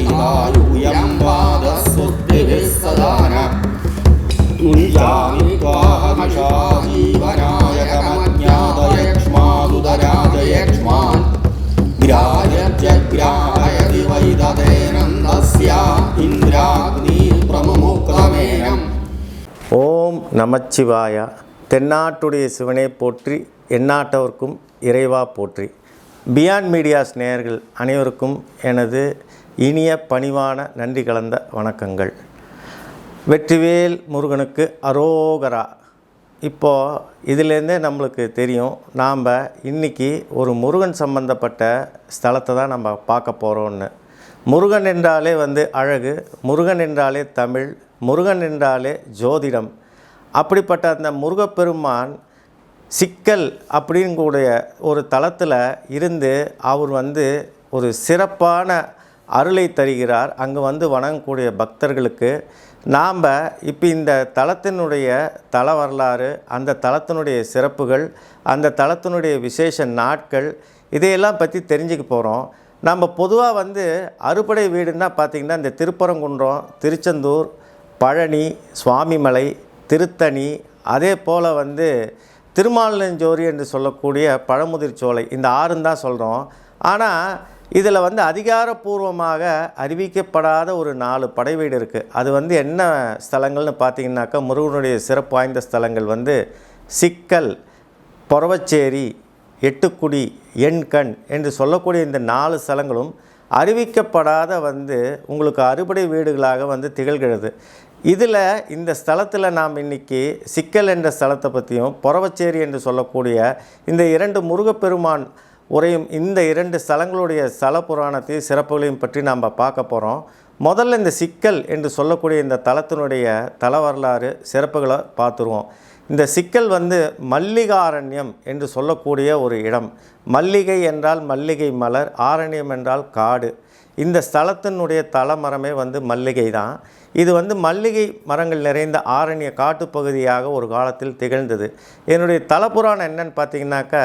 दीर्घायुयं पादस्तुतिभिः सदा न मुञ्जामि त्वाहमिषा जीवनाय कमज्ञातयक्ष्मादुदराजयक्ष्मान् ग्राह्यत्यग्राहयति वै तदेनन्दस्य इन्द्राग्नी प्रमुमुक्तमेनम् ஓம் நமச்சிவாயா தென்னாட்டுடைய சிவனே போற்றி எந்நாட்டவர்க்கும் இறைவா போற்றி பியாண்ட் மீடியாஸ் நேயர்கள் அனைவருக்கும் எனது இனிய பணிவான நன்றி கலந்த வணக்கங்கள். வெற்றிவேல் முருகனுக்கு அரோகரா. இப்போது இதிலேருந்தே நம்மளுக்கு தெரியும் நாம் இன்றைக்கி ஒரு முருகன் சம்பந்தப்பட்ட ஸ்தலத்தை தான் நம்ம பார்க்க போகிறோன்னு முருகன் என்றாலே வந்து அழகு முருகன் என்றாலே தமிழ் முருகன் என்றாலே ஜோதிடம். அப்படிப்பட்ட அந்த முருகப்பெருமான் சிக்கல் அப்படிங்கூடிய ஒரு தளத்தில் இருந்து அவர் வந்து ஒரு சிறப்பான அருளை தருகிறார். அங்கே வந்து வணங்கக்கூடிய பக்தர்களுக்கு நாம் இப்போ இந்த தளத்தினுடைய தல வரலாறு அந்த தளத்தினுடைய சிறப்புகள் அந்த தளத்தினுடைய விசேஷ நாட்கள் இதையெல்லாம் பற்றி தெரிஞ்சுக்க போகிறோம் நம்ம பொதுவாக வந்து அறுபடை வீடுன்னா பார்த்திங்கன்னா இந்த திருப்பரங்குன்றம் திருச்செந்தூர் பழனி சுவாமிமலை திருத்தணி அதே போல் வந்து திருமாலஞ்சோரி என்று சொல்லக்கூடிய பழமுதிர் சோலை இந்த ஆறுன்னு தான் சொல்கிறோம் ஆனால் இதில் வந்து அதிகாரப்பூர்வமாக அறிவிக்கப்படாத ஒரு நாலு படை வீடு இருக்குது அது வந்து என்ன ஸ்தலங்கள்னு பார்த்தீங்கன்னாக்கா முருகனுடைய சிறப்பு வாய்ந்த ஸ்தலங்கள் வந்து சிக்கல் பொறவச்சேரி எட்டுக்குடி எண்கண் என்று சொல்லக்கூடிய இந்த நாலு ஸ்தலங்களும் அறிவிக்கப்படாத வந்து உங்களுக்கு அறுபடை வீடுகளாக வந்து திகழ்கிறது. இதில் இந்த ஸ்தலத்தில் நாம் இன்றைக்கி சிக்கல் என்ற ஸ்தலத்தை பற்றியும் பொறவச்சேரி என்று சொல்லக்கூடிய இந்த இரண்டு முருகப்பெருமான் உரையும் இந்த இரண்டு ஸ்தலங்களுடைய ஸ்தல புராணத்தையும் சிறப்புகளையும் பற்றி நாம் பார்க்க போகிறோம் முதல்ல இந்த சிக்கல் என்று சொல்லக்கூடிய இந்த தலத்தினுடைய தல வரலாறு சிறப்புகளை பார்த்துருவோம். இந்த சிக்கல் வந்து மல்லிகாரண்யம் என்று சொல்லக்கூடிய ஒரு இடம். மல்லிகை என்றால் மல்லிகை மலர் ஆரண்யம் என்றால் காடு. இந்த ஸ்தலத்தினுடைய தலமரமே வந்து மல்லிகை தான். இது வந்து மல்லிகை மரங்கள் நிறைந்த ஆரண்ய காட்டுப்பகுதியாக ஒரு காலத்தில் திகழ்ந்தது. என்னுடைய தலப்புராணம் என்னன்னு பார்த்தீங்கன்னாக்கா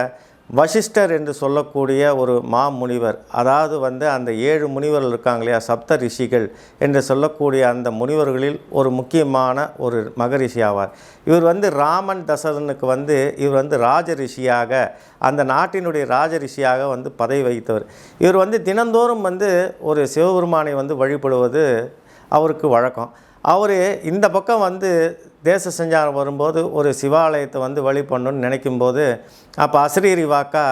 வசிஷ்டர் என்று சொல்லக்கூடிய ஒரு மாமுனிவர் அதாவது வந்து அந்த ஏழு முனிவர்கள் இருக்காங்க இல்லையா சப்த ரிஷிகள் என்று சொல்லக்கூடிய அந்த முனிவர்களில் ஒரு முக்கியமான ஒரு மகரிஷி ஆவார். இவர் வந்து ராமன் தசரனுக்கு வந்து இவர் வந்து ராஜ ரிஷியாக அந்த நாட்டினுடைய ராஜ ரிஷியாக வந்து பதவி வகித்தவர். இவர் வந்து தினந்தோறும் வந்து ஒரு சிவபெருமானை வந்து வழிபடுவது அவருக்கு வழக்கம். அவர் இந்த பக்கம் வந்து தேச சஞ்சாரம் வரும்போது ஒரு சிவாலயத்தை வந்து வழி பண்ணணும்னு நினைக்கும்போது அப்போ அசிரீரி வாக்கா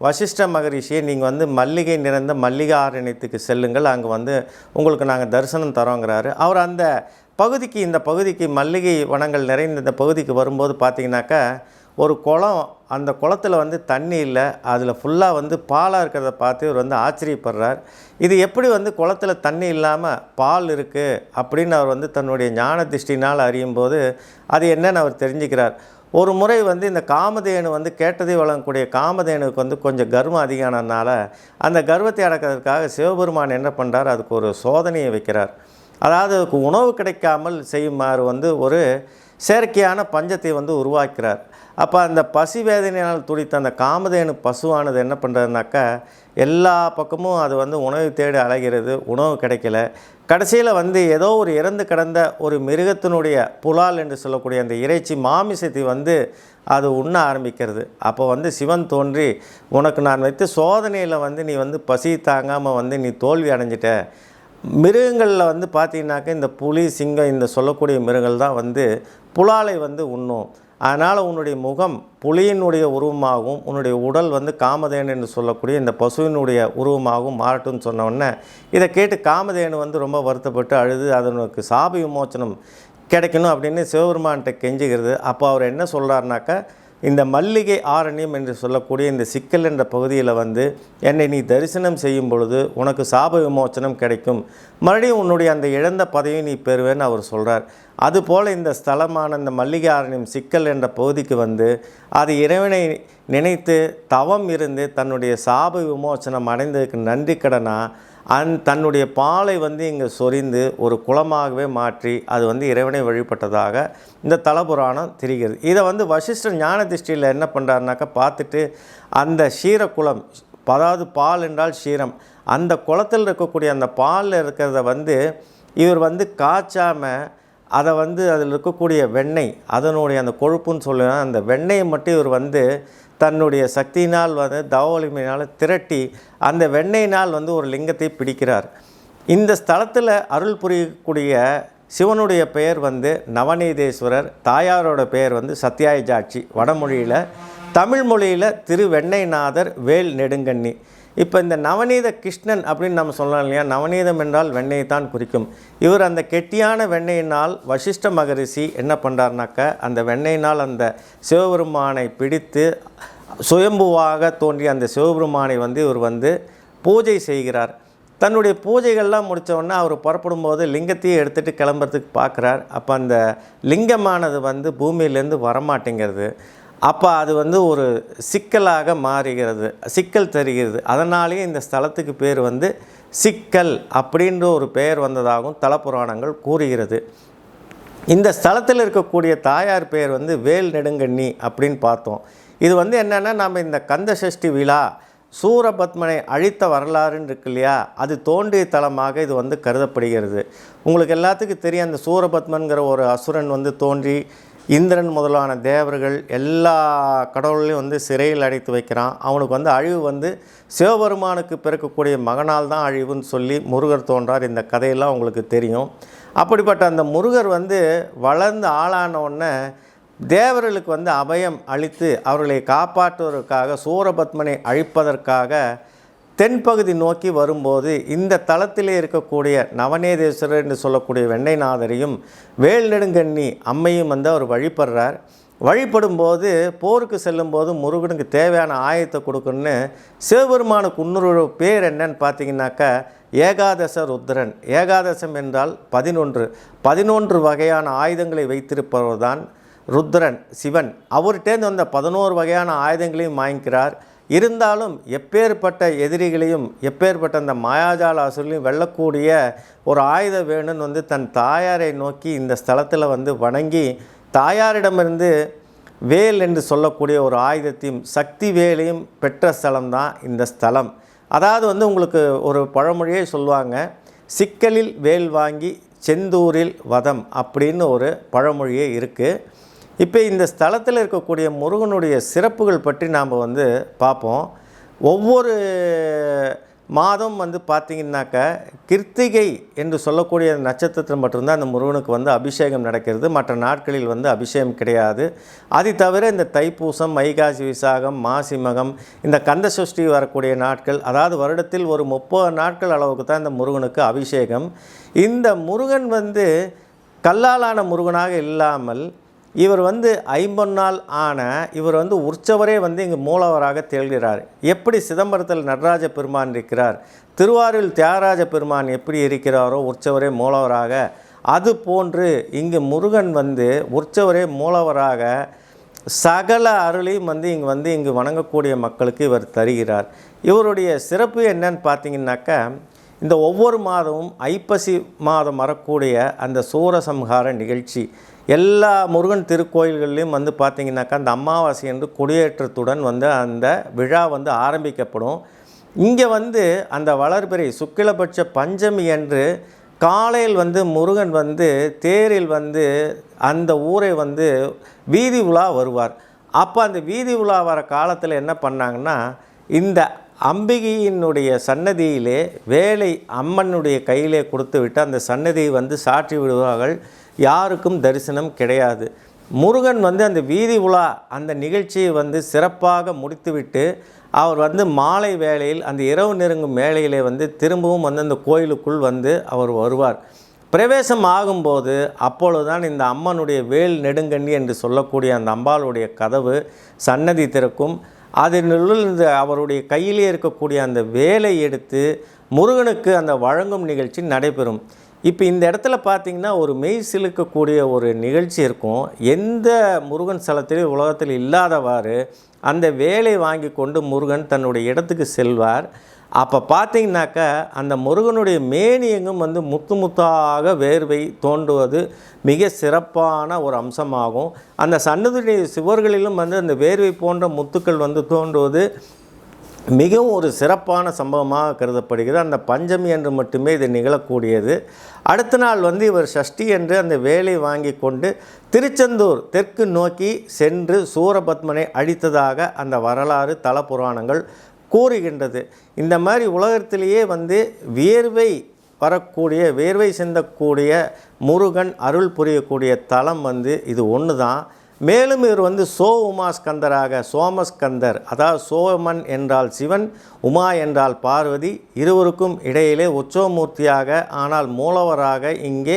வசிஷ்ட மகரிஷியை நீங்கள் வந்து மல்லிகை நிறைந்த மல்லிகை ஆரணியத்துக்கு செல்லுங்கள் அங்கே வந்து உங்களுக்கு நாங்கள் தரிசனம் தரோங்கிறாரு. அவர் அந்த பகுதிக்கு இந்த பகுதிக்கு மல்லிகை வனங்கள் நிறைந்த இந்த பகுதிக்கு வரும்போது பார்த்தீங்கன்னாக்கா ஒரு குளம் அந்த குளத்தில் வந்து தண்ணி இல்லை. அதில் ஃபுல்லாக வந்து பாலாக இருக்கிறத பார்த்து இவர் வந்து ஆச்சரியப்படுறார். இது எப்படி வந்து குளத்தில் தண்ணி இல்லாமல் பால் இருக்குது அப்படின்னு அவர் வந்து தன்னுடைய ஞான திருஷ்டினால் அறியும் போது அது என்னன்னு அவர் தெரிஞ்சுக்கிறார். ஒரு முறை வந்து இந்த காமதேனு வந்து கேட்டதை வழங்கக்கூடிய காமதேனுக்கு வந்து கொஞ்சம் கர்வம் அதிகமானதுனால அந்த கர்வத்தை அடக்கிறதுக்காக சிவபெருமான் என்ன பண்ணுறார் அதுக்கு ஒரு சோதனையை வைக்கிறார். அதாவது அதுக்கு உணவு கிடைக்காமல் செய்யுமாறு வந்து ஒரு செயற்கையான பஞ்சத்தை வந்து உருவாக்கிறார். அப்போ அந்த பசி வேதனையினால் துடித்த அந்த காமதேனு பசுவானது என்ன பண்ணுறதுனாக்கா எல்லா பக்கமும் அது வந்து உணவு தேடி அலைகிறது உணவு கிடைக்கல. கடைசியில் வந்து ஏதோ ஒரு இறந்து கிடந்த ஒரு மிருகத்தினுடைய புலால் என்று சொல்லக்கூடிய அந்த இறைச்சி மாமிசத்தை வந்து அது உண்ண ஆரம்பிக்கிறது. அப்போ வந்து சிவன் தோன்றி உனக்கு நான் வைத்து சோதனையில் வந்து நீ வந்து பசி தாங்காமல் வந்து நீ தோல்வி அடைஞ்சிட்ட. மிருகங்களில் வந்து பார்த்தீங்கன்னாக்கா இந்த புலி சிங்கம் இந்த சொல்லக்கூடிய மிருகங்கள் தான் வந்து புலாலை வந்து உண்ணும். அதனால் உன்னுடைய முகம் புலியினுடைய உருவமாகவும் உன்னுடைய உடல் வந்து காமதேனு என்று சொல்லக்கூடிய இந்த பசுவினுடைய உருவமாகவும் மாறட்டும்னு சொன்னவொடனே இதை கேட்டு காமதேனு வந்து ரொம்ப வருத்தப்பட்டு அழுது அதனுக்கு சாப விமோச்சனம் கிடைக்கணும் அப்படின்னு சிவபெருமான்கிட்ட கெஞ்சுகிறது. அப்போ அவர் என்ன சொல்கிறாருனாக்கா இந்த மல்லிகை ஆரண்யம் என்று சொல்லக்கூடிய இந்த சிக்கல் என்ற பகுதியில் வந்து என்னை நீ தரிசனம் செய்யும் பொழுது உனக்கு சாப விமோச்சனம் கிடைக்கும். மறுபடியும் உன்னுடைய அந்த இழந்த பதவியை நீ பெறுவேன்னு அவர் சொல்கிறார் அதுபோல் இந்த ஸ்தலமான இந்த மல்லிகை ஆரண்யம் சிக்கல் என்ற பகுதிக்கு வந்து அது இறைவனை நினைத்து தவம் இருந்து தன்னுடைய சாப விமோசனம் அடைந்ததுக்கு நன்றி கடனா அந் தன்னுடைய பாலை வந்து இங்கே சொரிந்து ஒரு குளமாகவே மாற்றி அது வந்து இறைவனை வழிபட்டதாக இந்த தலபுராணம் தெரிகிறது. இதை வந்து வசிஷ்டர் ஞான திருஷ்டியில் என்ன பண்ணுறாருனாக்கா பார்த்துட்டு அந்த ஷீரக்குளம் அதாவது பால் என்றால் ஷீரம் அந்த குளத்தில் இருக்கக்கூடிய அந்த பாலில் இருக்கிறத வந்து இவர் வந்து காய்ச்சாமல் அதை வந்து அதில் இருக்கக்கூடிய வெண்ணெய் அதனுடைய அந்த கொழுப்புன்னு சொல்லுவேன் அந்த வெண்ணெயை மட்டும் இவர் வந்து தன்னுடைய சக்தியினால் வந்து தவவலிமையினால் திரட்டி அந்த வெண்ணெயினால் வந்து ஒரு லிங்கத்தை பிடிக்கிறார். இந்த ஸ்தலத்தில் அருள் புரியக்கூடிய சிவனுடைய பெயர் வந்து நவநீதேஸ்வரர் தாயாரோட பெயர் வந்து சத்யாயஜாட்சி வடமொழியில். தமிழ் மொழியில் திருவெண்ணைநாதர் வேல் நெடுங்கண்ணி. இப்போ இந்த நவநீத கிருஷ்ணன் அப்படின்னு நம்ம சொல்லலாம் இல்லையா? நவநீதம் என்றால் வெண்ணெயை தான் குறிக்கும். இவர் அந்த கெட்டியான வெண்ணெயினால் வசிஷ்ட மகரிஷி என்ன பண்ணுறாருனாக்க அந்த வெண்ணெயினால் அந்த சிவபெருமானை பிடித்து சுயம்புவாக தோன்றிய அந்த சிவபெருமானை வந்து இவர் வந்து பூஜை செய்கிறார். தன்னுடைய பூஜைகள்லாம் முடித்தவொடனே அவர் புறப்படும் போது லிங்கத்தையே எடுத்துகிட்டு கிளம்புறதுக்கு பார்க்குறார். அப்போ அந்த லிங்கமானது வந்து பூமியிலேருந்து வரமாட்டேங்கிறது. அப்போ அது வந்து ஒரு சிக்கலாக மாறுகிறது சிக்கல் தருகிறது. அதனாலேயே இந்த ஸ்தலத்துக்கு பேர் வந்து சிக்கல் அப்படின்ற ஒரு பெயர் வந்ததாகவும் தலப்புராணங்கள் கூறுகிறது. இந்த ஸ்தலத்தில் இருக்கக்கூடிய தாயார் பெயர் வந்து வேல் நெடுங்கண்ணி அப்படின்னு பார்த்தோம். இது வந்து என்னென்னா நம்ம இந்த கந்த சஷ்டி விழா சூரபத்மனை அழித்த வரலாறுன்னு இருக்கு இல்லையா? அது தோன்றிய தலமாக இது வந்து கருதப்படுகிறது. உங்களுக்கு எல்லாத்துக்கும் தெரியும் அந்த சூரபத்மன்கிற ஒரு அசுரன் வந்து தோன்றி இந்திரன் முதலான தேவர்கள் எல்லா கடவுளையும் வந்து சிறையில் அடைத்து வைக்கிறான். அவனுக்கு வந்து அழிவு வந்து சிவபெருமானுக்கு பிறக்கக்கூடிய மகனால் தான் அழிவுன்னு சொல்லி முருகர் தோன்றார். இந்த கதையெல்லாம் உங்களுக்கு தெரியும். அப்படிப்பட்ட அந்த முருகர் வந்து வளர்ந்து ஆளான உடனே தேவர்களுக்கு வந்து அபயம் அளித்து அவர்களை காப்பாற்றுவதற்காக சூரபத்மனை அழிப்பதற்காக தென்பகுதி நோக்கி வரும்போது இந்த தளத்திலே இருக்கக்கூடிய நவநேதேஸ்வரர் என்று சொல்லக்கூடிய வெண்ணைநாதரையும் வேல் நெடுங்கண்ணி அம்மையும் வந்து அவர் வழிபடுறார். வழிபடும்போது போருக்கு செல்லும்போது முருகனுக்கு தேவையான ஆயத்தை கொடுக்கணுன்னு சிவபெருமானுக்கு இன்னொரு பேர் என்னன்னு பார்த்தீங்கன்னாக்கா ஏகாதச ருத்ரன். ஏகாதசம் என்றால் பதினொன்று. பதினொன்று வகையான ஆயுதங்களை வைத்திருப்பவர் தான் ருத்ரன் சிவன் அவர்கிட்டேருந்து வந்த பதினோரு வகையான ஆயுதங்களையும் வாங்கிக்கிறார். இருந்தாலும் எப்பேற்பட்ட எதிரிகளையும் எப்பேற்பட்ட அந்த மாயாஜால அசுரலையும் வெல்லக்கூடிய ஒரு ஆயுதம் வேணும்னு வந்து தன் தாயாரை நோக்கி இந்த ஸ்தலத்தில் வந்து வணங்கி தாயாரிடமிருந்து வேல் என்று சொல்லக்கூடிய ஒரு ஆயுதத்தையும் சக்தி வேலையும் பெற்ற ஸ்தலம்தான் இந்த ஸ்தலம். அதாவது வந்து உங்களுக்கு ஒரு பழமொழியே சொல்லுவாங்க சிக்கலில் வேல் வாங்கி செந்தூரில் வதம் அப்படின்னு ஒரு பழமொழியே இருக்குது இப்போ இந்த ஸ்தலத்தில் இருக்கக்கூடிய முருகனுடைய சிறப்புகள் பற்றி நாம் வந்து பார்ப்போம். ஒவ்வொரு மாதம் வந்து பார்த்திங்கனாக்க கிருத்திகை என்று சொல்லக்கூடிய நட்சத்திரத்தில் மட்டும்தான் அந்த முருகனுக்கு வந்து அபிஷேகம் நடக்கிறது. மற்ற நாட்களில் வந்து அபிஷேகம் கிடையாது. அது தவிர இந்த தைப்பூசம் மைகாசி விசாகம் மாசிமகம் இந்த கந்த சஷ்டி வரக்கூடிய நாட்கள் அதாவது வருடத்தில் ஒரு முப்பது நாட்கள் அளவுக்கு தான் இந்த முருகனுக்கு அபிஷேகம். இந்த முருகன் வந்து கல்லாலான முருகனாக இல்லாமல் இவர் வந்து ஐம்பொன்னால் ஆன இவர் வந்து உற்சவரே வந்து இங்கு மூலவராக திகழ்கிறார். எப்படி சிதம்பரத்தில் நடராஜ பெருமான் இருக்கிறார்? திருவாரூரில் தியாகராஜ பெருமான் எப்படி இருக்கிறாரோ உற்சவரே மூலவராக அது போன்று இங்கு முருகன் வந்து உற்சவரே மூலவராக சகல அருளையும் வந்து இங்கே வந்து இங்கு வணங்கக்கூடிய மக்களுக்கு இவர் தருகிறார். இவருடைய சிறப்பு என்னன்னு பார்த்தீங்கன்னாக்கா இந்த ஒவ்வொரு மாதமும் ஐப்பசி மாதம் வரக்கூடிய அந்த சூரசம்ஹார நிகழ்ச்சி. எல்லா முருகன் திருக்கோயில்கள்லையும் வந்து பார்த்திங்கனாக்கா அந்த அமாவாசை என்று கொடியேற்றத்துடன் வந்து அந்த விழா வந்து ஆரம்பிக்கப்படும். இங்கே வந்து அந்த வளர்பிறை சுக்கிலபட்ச பஞ்சமி அன்று காலையில் வந்து முருகன் வந்து தேரில் வந்து அந்த ஊரை வந்து வீதி உலா வருவார். அப்போ அந்த வீதி உலா வர காலத்தில் என்ன பண்ணாங்கன்னா இந்த அம்பிகையினுடைய சன்னதியிலே வேலை அம்மனுடைய கையிலே கொடுத்து விட்டு அந்த சன்னதியை வந்து சாற்றி விடுவார்கள். யாருக்கும் தரிசனம் கிடையாது. முருகன் வந்து அந்த வீதி உலா அந்த நிகழ்ச்சியை வந்து சிறப்பாக முடித்துவிட்டு அவர் வந்து மாலை வேளையில் அந்த இரவு நெருங்கும் வேளையிலே வந்து திரும்பவும் வந்து அந்த கோயிலுக்குள் வந்து அவர் வருவார். பிரவேசம் ஆகும்போது அப்பொழுதுதான் இந்த அம்மனுடைய வேல் நெடுங்கண்ணி என்று சொல்லக்கூடிய அந்த அம்பாளுடைய கதவு சன்னதி திறக்கும். அதனுள் இந்த அவருடைய கையிலே இருக்கக்கூடிய அந்த வேலை எடுத்து முருகனுக்கு அந்த வழங்கும் நிகழ்ச்சி நடைபெறும். இப்போ இந்த இடத்துல பார்த்தீங்கன்னா ஒரு மெய் சிலுக்கக்கூடிய ஒரு நிகழ்ச்சி இருக்கும். எந்த முருகன் சலத்திலையும் உலகத்தில் இல்லாதவாறு அந்த வேலை வாங்கி கொண்டு முருகன் தன்னுடைய இடத்துக்கு செல்வார். அப்போ பார்த்தீங்கன்னாக்கா அந்த முருகனுடைய மேனியங்கும் வந்து முத்து முத்தாக வேர்வை தோன்றுவது மிக சிறப்பான ஒரு அம்சமாகும். அந்த சன்னதியுடைய சுவர்களிலும் வந்து அந்த வேர்வை போன்ற முத்துக்கள் வந்து தோன்றுவது மிகவும் ஒரு சிறப்பான சம்பவமாக கருதப்படுகிறது. அந்த பஞ்சமி என்று மட்டுமே இது நிகழக்கூடியது. அடுத்த நாள் வந்து இவர் சஷ்டி என்று அந்த வேலை வாங்கி கொண்டு திருச்செந்தூர் தெற்கு நோக்கி சென்று சூரபத்மனை அழித்ததாக அந்த வரலாறு தல புராணங்கள் கூறுகின்றது. இந்த மாதிரி உலகத்திலேயே வந்து வியர்வை வரக்கூடிய வேர்வை சிந்தக்கூடிய முருகன் அருள் புரியக்கூடிய தலம் வந்து இது ஒன்று தான் மேலும் இவர் வந்து சோ உமா ஸ்கந்தராக சோமஸ்கந்தர் அதாவது சோமன் என்றால் சிவன் உமா என்றால் பார்வதி இருவருக்கும் இடையிலே உற்சவமூர்த்தியாக ஆனால் மூலவராக இங்கே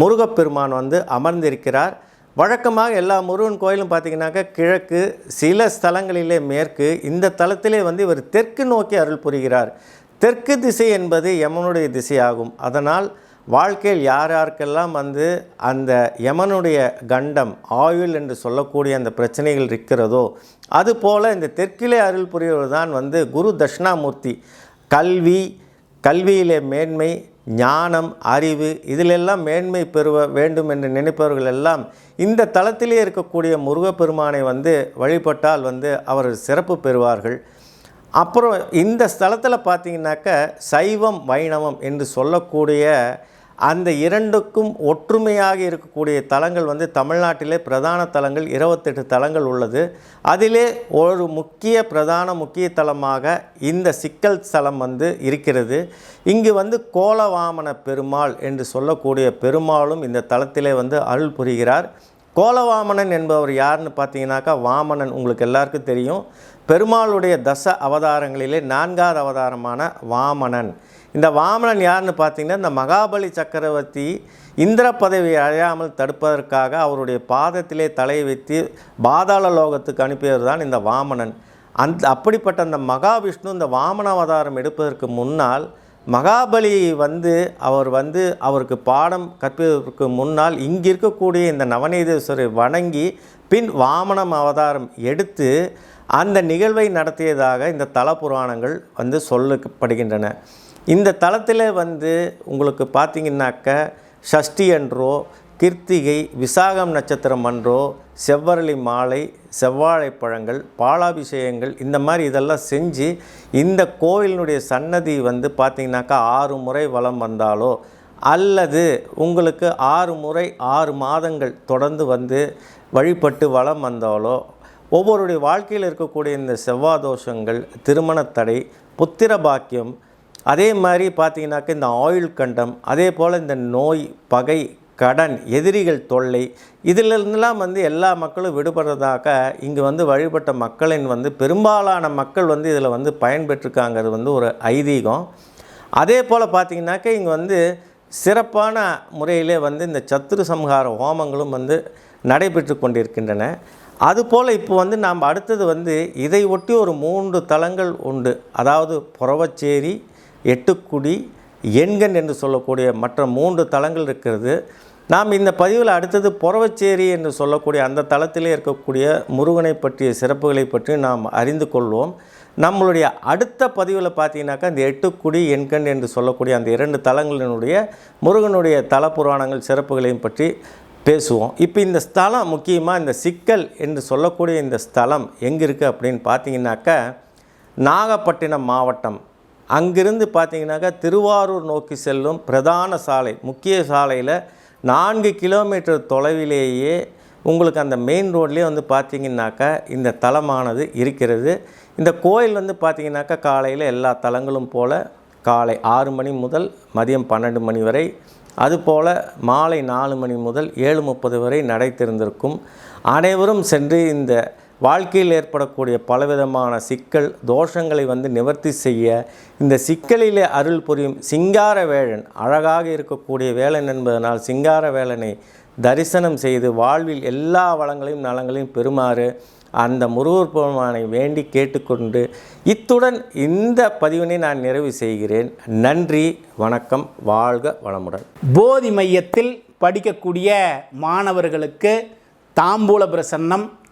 முருகப்பெருமான் வந்து அமர்ந்திருக்கிறார். வழக்கமாக எல்லா முருகன் கோயிலும் பார்த்தீங்கன்னாக்கா கிழக்கு சில ஸ்தலங்களிலே மேற்கு இந்த தலத்திலே வந்து இவர் தெற்கு நோக்கி அருள் புரிகிறார். தெற்கு திசை என்பது யமனுடைய திசையாகும். அதனால் வாழ்க்கையில் யார் யாருக்கெல்லாம் வந்து அந்த யமனுடைய கண்டம் ஆயுள் என்று சொல்லக்கூடிய அந்த பிரச்சனைகள் இருக்கிறதோ அதுபோல் இந்த தெற்கிலே அருள் புரியவர் தான் வந்து குரு தட்சிணாமூர்த்தி. கல்வி கல்வியிலே மேன்மை ஞானம் அறிவு இதிலெல்லாம் மேன்மை பெறுவ வேண்டும் என்று நினைப்பவர்கள் எல்லாம் இந்த தளத்திலே இருக்கக்கூடிய முருகப்பெருமானை வந்து வழிபட்டால் வந்து அவர் சிறப்பு பெறுவார்கள். அப்புறம் இந்த ஸ்தலத்தில் பார்த்தீங்கன்னாக்க சைவம் வைணவம் என்று சொல்லக்கூடிய அந்த இரண்டுக்கும் ஒற்றுமையாக இருக்கக்கூடிய தலங்கள் வந்து தமிழ்நாட்டிலே பிரதான தலங்கள் இருபத்தெட்டு தலங்கள் உள்ளது. அதிலே ஒரு முக்கிய பிரதான முக்கிய தலமாக இந்த சிக்கல் தலம் வந்து இருக்கிறது. இங்கு வந்து கோலவாமன பெருமாள் என்று சொல்லக்கூடிய பெருமாளும் இந்த தலத்திலே வந்து அருள் புரிகிறார். கோலவாமனன் என்பவர் யாருன்னு பார்த்தீங்கன்னாக்கா வாமனன் உங்களுக்கு எல்லாருக்கும் தெரியும். பெருமாளுடைய தச அவதாரங்களிலே நான்காவது அவதாரமான வாமனன். இந்த வாமனன் யாருன்னு பார்த்தீங்கன்னா இந்த மகாபலி சக்கரவர்த்தி இந்திர பதவி அழையாமல் தடுப்பதற்காக அவருடைய பாதத்திலே தலையை வைத்து பாதாள லோகத்துக்கு அனுப்பியவர் தான் இந்த வாமனன். அந் அப்படிப்பட்ட அந்த மகாவிஷ்ணு இந்த வாமன அவதாரம் எடுப்பதற்கு முன்னால் மகாபலி வந்து அவர் வந்து அவருக்கு பாடம் கற்பிப்பதற்கு முன்னால் இங்கே இருக்கக்கூடிய இந்த நவநீதேஸ்வரை வணங்கி பின் வாமனம் அவதாரம் எடுத்து அந்த நிகழ்வை நடத்தியதாக இந்த தல புராணங்கள் வந்து சொல்லப்படுகின்றன. இந்த தளத்தில் வந்து உங்களுக்கு பார்த்தீங்கன்னாக்க ஷஷ்டி அன்றோ கிருத்திகை விசாகம் நட்சத்திரம் அன்றோ செவ்வரளி மாலை செவ்வாழைப்பழங்கள் பாலாபிஷேகங்கள் இந்த மாதிரி இதெல்லாம் செஞ்சு இந்த கோவிலினுடைய சன்னதி வந்து பார்த்திங்கனாக்கா ஆறு முறை வளம் வந்தாலோ அல்லது உங்களுக்கு ஆறு முறை ஆறு மாதங்கள் தொடர்ந்து வந்து வழிபட்டு வலம் வந்தாலோ ஒவ்வொருடைய வாழ்க்கையில் இருக்கக்கூடிய இந்த செவ்வாதோஷங்கள் திருமணத்தடை புத்திர பாக்கியம் அதே மாதிரி பார்த்தீங்கன்னாக்க இந்த ஆயுள் கண்டம் அதே போல் இந்த நோய் பகை கடன் எதிரிகள் தொல்லை இதிலிருந்தெல்லாம் வந்து எல்லா மக்களும் விடுபடுறதாக இங்கே வந்து வழிபட்ட மக்களின் வந்து பெரும்பாலான மக்கள் வந்து இதில் வந்து பயன்பெற்றிருக்காங்கிறது வந்து ஒரு ஐதீகம். அதே போல் பார்த்தீங்கன்னாக்க இங்கே வந்து சிறப்பான முறையிலே வந்து இந்த சத்துரு சம்ஹார ஹோமங்களும் வந்து நடைபெற்று கொண்டிருக்கின்றன. அதுபோல் இப்போ வந்து நாம் அடுத்தது வந்து இதை ஒட்டி ஒரு மூன்று தலங்கள் உண்டு. அதாவது புறவச்சேரி எட்டுக்குடி எண்கண் என்று சொல்லக்கூடிய மற்ற மூன்று தலங்கள் இருக்கிறது. நாம் இந்த பதிவில் அடுத்தது புறவச்சேரி என்று சொல்லக்கூடிய அந்த தளத்திலே இருக்கக்கூடிய முருகனை பற்றிய சிறப்புகளை பற்றி நாம் அறிந்து கொள்வோம். நம்மளுடைய அடுத்த பதிவில் பார்த்தீங்கன்னாக்கா இந்த எட்டுக்குடி எண்கண் என்று சொல்லக்கூடிய அந்த இரண்டு தலங்களினுடைய முருகனுடைய தல புராணங்கள் சிறப்புகளையும் பற்றி பேசுவோம். இப்போ இந்த ஸ்தலம் முக்கியமாக இந்த சிக்கல் என்று சொல்லக்கூடிய இந்த ஸ்தலம் எங்கே இருக்குது அப்படின்னு பார்த்தீங்கன்னாக்கா நாகப்பட்டினம் மாவட்டம் அங்கிருந்து பார்த்தீங்கன்னாக்கா திருவாரூர் நோக்கி செல்லும் பிரதான சாலை முக்கிய சாலையில் நான்கு கிலோமீட்டர் தொலைவிலேயே உங்களுக்கு அந்த மெயின் ரோட்லேயே வந்து பார்த்தீங்கன்னாக்கா இந்த தலமானது இருக்கிறது. இந்த கோயில் வந்து பார்த்தீங்கன்னாக்கா காலையில் எல்லா தலங்களும் போல் காலை ஆறு மணி முதல் மதியம் பன்னெண்டு மணி வரை அதுபோல் மாலை நாலு மணி முதல் ஏழு முப்பது வரை நடை திறந்திருக்கும் அனைவரும் சென்று இந்த வாழ்க்கையில் ஏற்படக்கூடிய பலவிதமான சிக்கல் தோஷங்களை வந்து நிவர்த்தி செய்ய இந்த சிக்கலிலே அருள் புரியும் சிங்கார வேளன் அழகாக இருக்கக்கூடிய வேலன் என்பதனால் சிங்கார வேலனை தரிசனம் செய்து வாழ்வில் எல்லா வளங்களையும் நலங்களையும் பெறுமாறு அந்த முருகர் பெருமானை வேண்டி கேட்டுக்கொண்டு இத்துடன் இந்த பதிவினை நான் நிறைவு செய்கிறேன். நன்றி வணக்கம் வாழ்க வளமுடன். போதி மையத்தில் படிக்கக்கூடிய மாணவர்களுக்கு தாம்பூல பிரசன்னம்